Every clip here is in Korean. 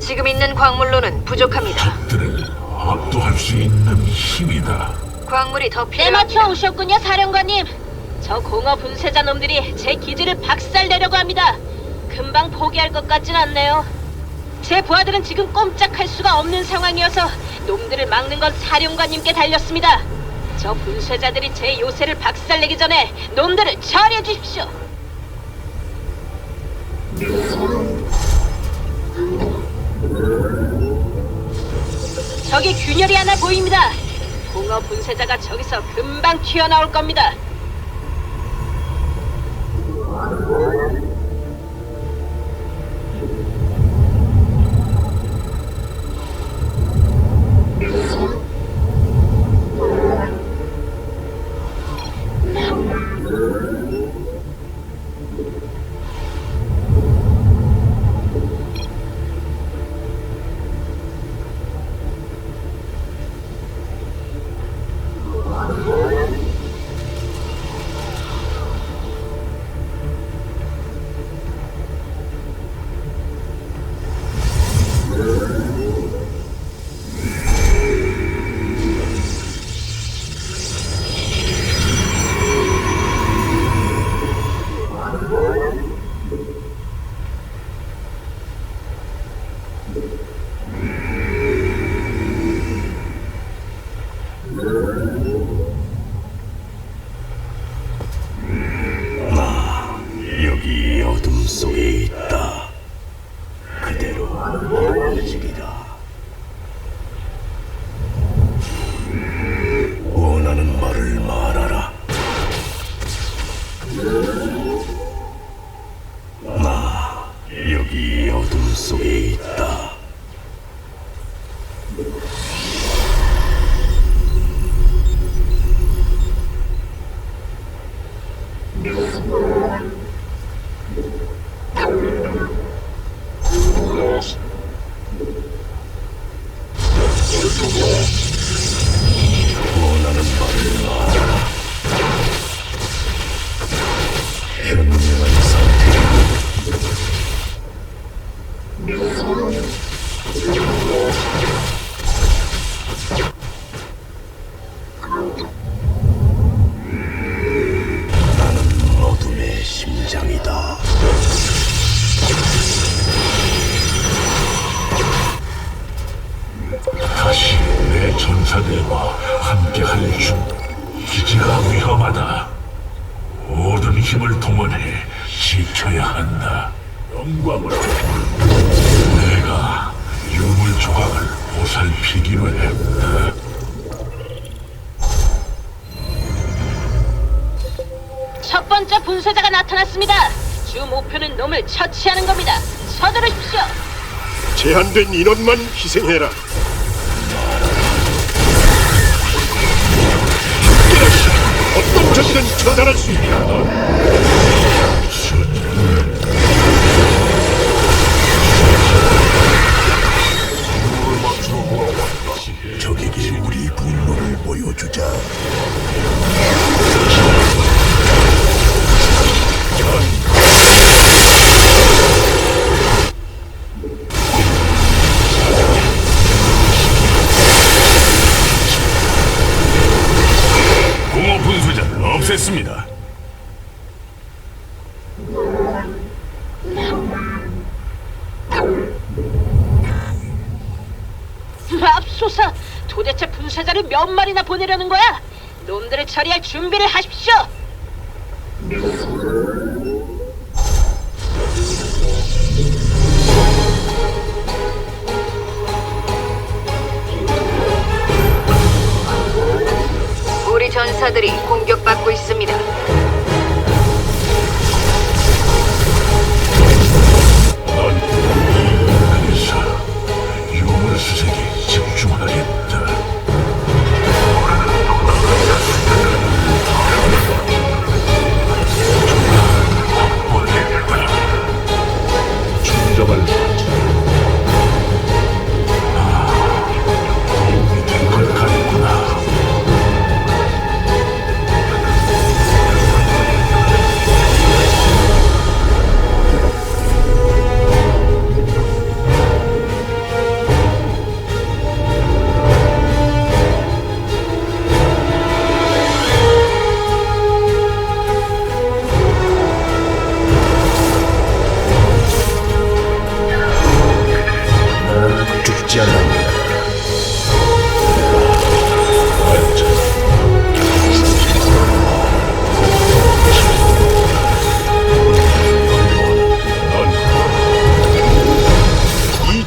지금 있는 광물로는 부족합니다. 들을 압도할 수 있는 힘이다. 광물이 더 때맞춰 필요합니다. 오셨군요, 사령관님. 저 공허 분쇄자 놈들이 제 기지를 박살내려고 합니다. 금방 포기할 것 같진 않네요. 제 부하들은 지금 꼼짝할 수가 없는 상황이어서 놈들을 막는 건 사령관님께 달렸습니다. 저 분쇄자들이 제 요새를 박살내기 전에 놈들을 처리해 주십시오. 저기 균열이 하나 보입니다. 공허 분쇄자가 저기서 금방 튀어나올 겁니다. 여기 어둠 속에 있다. 다시 내 전사들과 함께할 중. 기지가 위험하다. 모든 힘을 동원해 지켜야 한다. 영광으로. 내가 유물 조각을 보살피기로 했다. 첫 번째 분쇄자가 나타났습니다. 주 목표는 놈을 처치하는 겁니다. 서두르십시오. 제한된 인원만 희생해라. 어떤 적이든 처단할 수 있다. 분노를 보여주자. 공허 분수자를 없앴습니다. 맙소사! 도대체 분쇄자를 몇 마리나 보내려는 거야? 놈들을 처리할 준비를 하십시오. 우리 전사들이 공격받고 있습니다.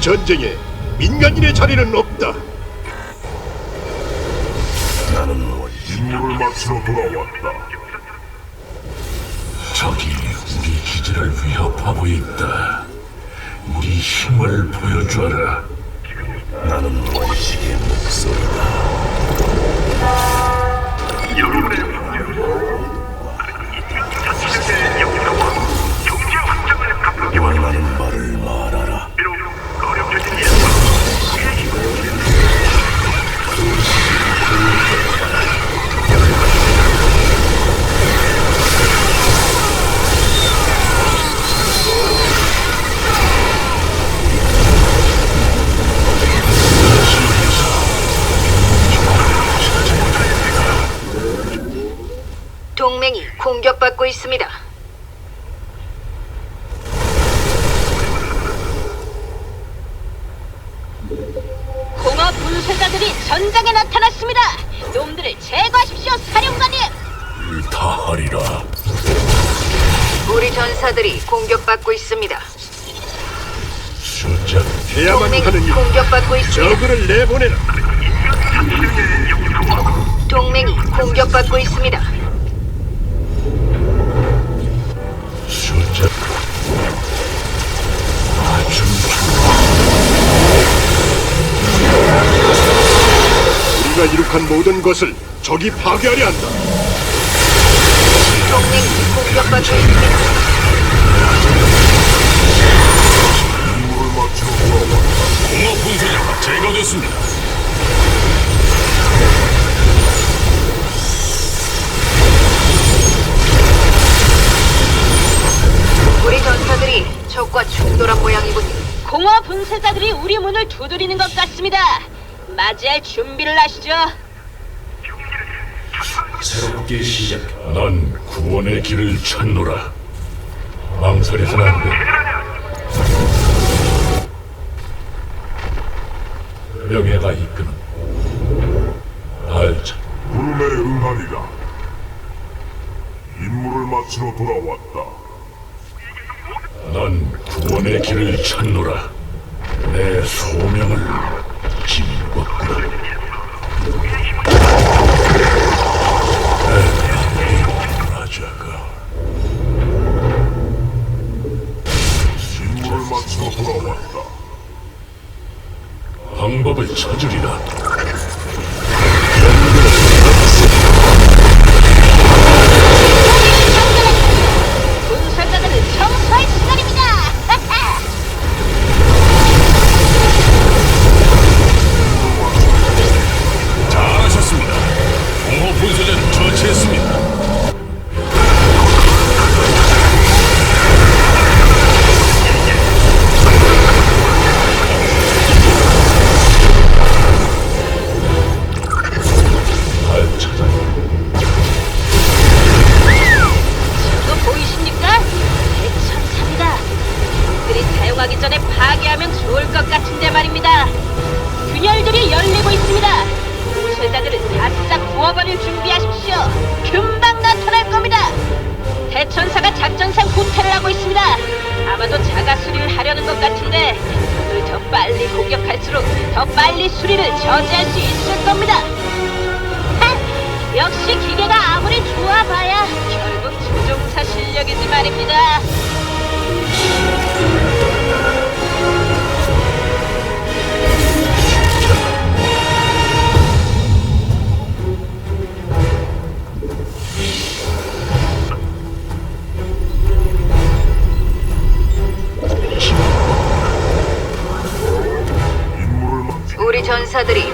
전쟁에 민간인의 자리는 없다. 나는 원 임무를 마치러 돌아왔다. 적이 우리 기지를 위협하고 있다. 우리 힘을 보여줘라. 나는 원식의 목소리다. 원하는 동맹이 공격받고 있습니다. 공허 분쇄자들이 전장에 나타났습니다. 놈들을 제거하십시오, 사령관님. 다하리라. 우리 전사들이 공격받고 있습니다. 숫자 해야만 동맹이 하는 일. 공격받고 있습니다. 저그를 내보내라. 동맹이 공격받고 있습니다. 우리가 이룩한 모든 것을 적이 파괴하려 한다. 동맹이 공격받고 있습니다. 공허 분쇄자가 제거됐습니다. 공허 분쇄자들이 우리 문을 두드리는 것 같습니다. 맞이할 준비를 하시죠. 새롭게 시작. 난 구원의 길을 찾노라. 망설여서는 안 돼. 명예가 이끄는 알자. 부름에 응하리라. 임무를 마치러 돌아왔다. 난 구원의 길을 찾노라. 내 소명을 짐먹구나. 라자가 임무를 마치러 돌아왔다. 방법을 찾으리라. 사용하기 전에 파괴하면 좋을 것 같은데 말입니다. 균열들이 열리고 있습니다. 분쇄자들은 바싹 구워버릴 준비하십시오. 금방 나타날 겁니다. 대천사가 작전상 후퇴를 하고 있습니다. 아마도 자가 수리를 하려는 것 같은데 더 빨리 공격할수록 더 빨리 수리를 저지할 수 있을 겁니다. 하! 역시 기계가 아무리 좋아봐야 결국 조종사 실력이지 말입니다. 우